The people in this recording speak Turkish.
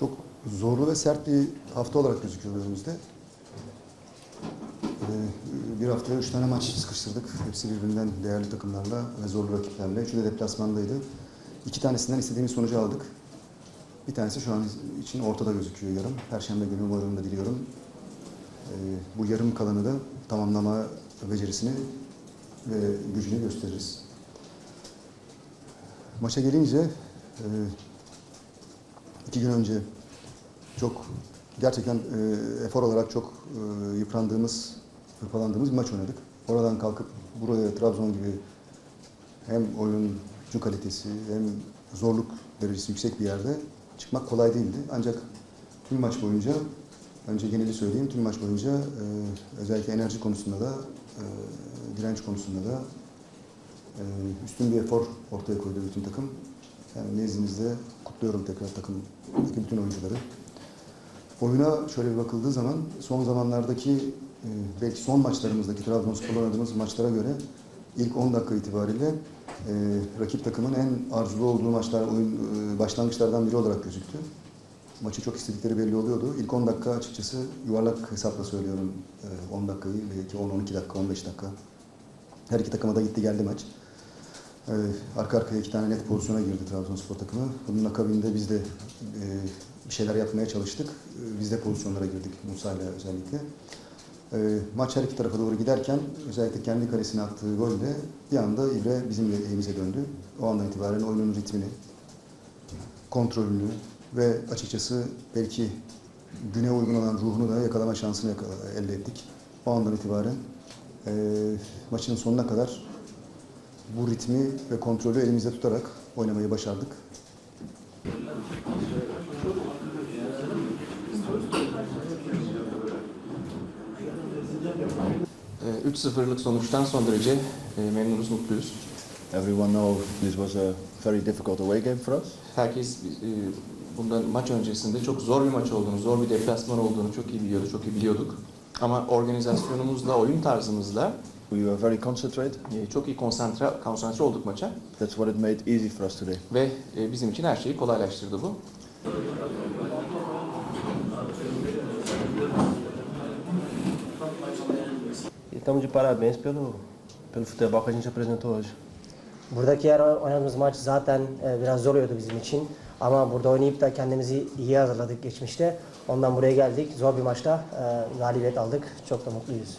Çok zorlu ve sert bir hafta olarak gözüküyor önümüzde. Ee, Bir haftaya üç tane maç sıkıştırdık. Hepsi birbirinden değerli takımlarla ve zorlu rakiplerle. Üçü de deplasmandaydı. İki tanesinden istediğimiz sonucu aldık. Bir tanesi şu an için ortada gözüküyor yarım. Perşembe günü umarım da diliyorum. Ee, Bu yarım kalanı da tamamlama becerisini ve gücünü gösteririz. Maça gelince e, iki gün önce çok gerçekten e, efor olarak çok e, yıprandığımız, hırpalandığımız bir maç oynadık. Oradan kalkıp buraya Trabzon gibi hem oyuncu kalitesi hem zorluk derecesi yüksek bir yerde çıkmak kolay değildi. Ancak tüm maç boyunca, önce geneli söyleyeyim, tüm maç boyunca e, özellikle enerji konusunda da, e, direnç konusunda da e, üstün bir efor ortaya koydu bütün takım. Yani nezdimizde kutluyorum tekrar takım, bütün oyuncuları. Oyuna şöyle bir bakıldığı zaman son zamanlardaki e, belki son maçlarımızdaki Trabzonspor'la oynadığımız maçlara göre ilk 10 dakika itibariyle e, rakip takımın en arzulu olduğu maçlar, oyun e, başlangıçlardan biri olarak gözüktü. Maçı çok istedikleri belli oluyordu. İlk 10 dakika açıkçası yuvarlak hesapla söylüyorum e, 10 dakikayı belki 10-12 dakika, 15 dakika. Her iki takıma da gitti geldi maç. Ee, arka arkaya iki tane net pozisyona girdi Trabzonspor takımı. Bunun akabinde biz de e, bir şeyler yapmaya çalıştık. Ee, biz de pozisyonlara girdik Musa ile özellikle. Ee, maç her iki tarafa doğru giderken özellikle kendi kalesine attığı golde bir anda İbre bizim elimize döndü. O andan itibaren oyunun ritmini, kontrolünü ve açıkçası belki güne uygun olan ruhunu da yakalama şansını yakala- elde ettik. O andan itibaren e, maçın sonuna kadar bu ritmi ve kontrolü elimizde tutarak oynamayı başardık. Ee, 3-0'lık sonuçtan son derece e, memnunuz, mutluyuz. Everyone knows this was a very difficult away game for us. Herkes e, bundan maç öncesinde çok zor bir maç olduğunu, zor bir deplasman olduğunu çok iyi biliyordu, çok iyi biliyorduk. Ama organizasyonumuzla, oyun tarzımızla We were very concentrated. e, çok iyi konsantre, konsantre olduk maça That's what it made easy for us today. ve e, bizim için her şeyi kolaylaştırdı bu. E estamos de parabéns pelo, pelo futebol que a gente apresentou hoje. Buradaki yer oynadığımız maç zaten e, biraz zor oluyordu bizim için. Ama burada oynayıp da kendimizi iyi hazırladık geçmişte. Ondan buraya geldik. Zor bir maçta e, galibiyet aldık. Çok da mutluyuz.